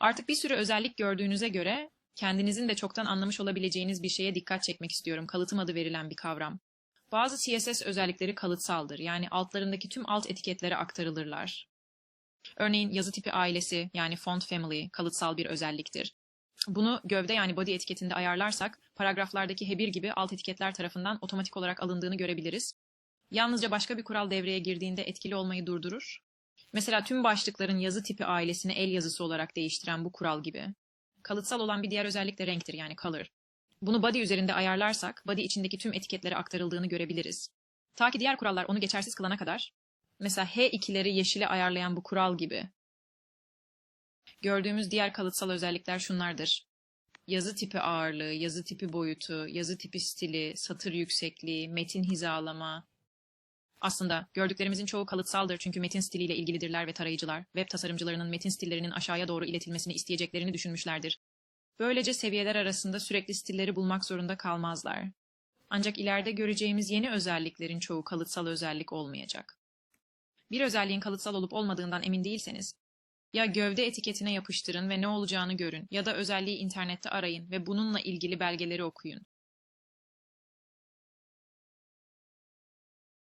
Artık bir sürü özellik gördüğünüze göre kendinizin de çoktan anlamış olabileceğiniz bir şeye dikkat çekmek istiyorum. Kalıtım adı verilen bir kavram. Bazı CSS özellikleri kalıtsaldır. Yani altlarındaki tüm alt etiketlere aktarılırlar. Örneğin yazı tipi ailesi yani font family kalıtsal bir özelliktir. Bunu gövde yani body etiketinde ayarlarsak paragraflardaki hebir gibi alt etiketler tarafından otomatik olarak alındığını görebiliriz. Yalnızca başka bir kural devreye girdiğinde etkili olmayı durdurur. Mesela tüm başlıkların yazı tipi ailesini el yazısı olarak değiştiren bu kural gibi. Kalıtsal olan bir diğer özellik de renktir yani color. Bunu body üzerinde ayarlarsak body içindeki tüm etiketlere aktarıldığını görebiliriz. Ta ki diğer kurallar onu geçersiz kılana kadar. Mesela H2'leri yeşile ayarlayan bu kural gibi. Gördüğümüz diğer kalıtsal özellikler şunlardır. Yazı tipi ağırlığı, yazı tipi boyutu, yazı tipi stili, satır yüksekliği, metin hizalama. Aslında gördüklerimizin çoğu kalıtsaldır çünkü metin stiliyle ilgilidirler ve tarayıcılar, web tasarımcılarının metin stillerinin aşağıya doğru iletilmesini isteyeceklerini düşünmüşlerdir. Böylece seviyeler arasında sürekli stilleri bulmak zorunda kalmazlar. Ancak ileride göreceğimiz yeni özelliklerin çoğu kalıtsal özellik olmayacak. Bir özelliğin kalıtsal olup olmadığından emin değilseniz, ya gövde etiketine yapıştırın ve ne olacağını görün ya da özelliği internette arayın ve bununla ilgili belgeleri okuyun.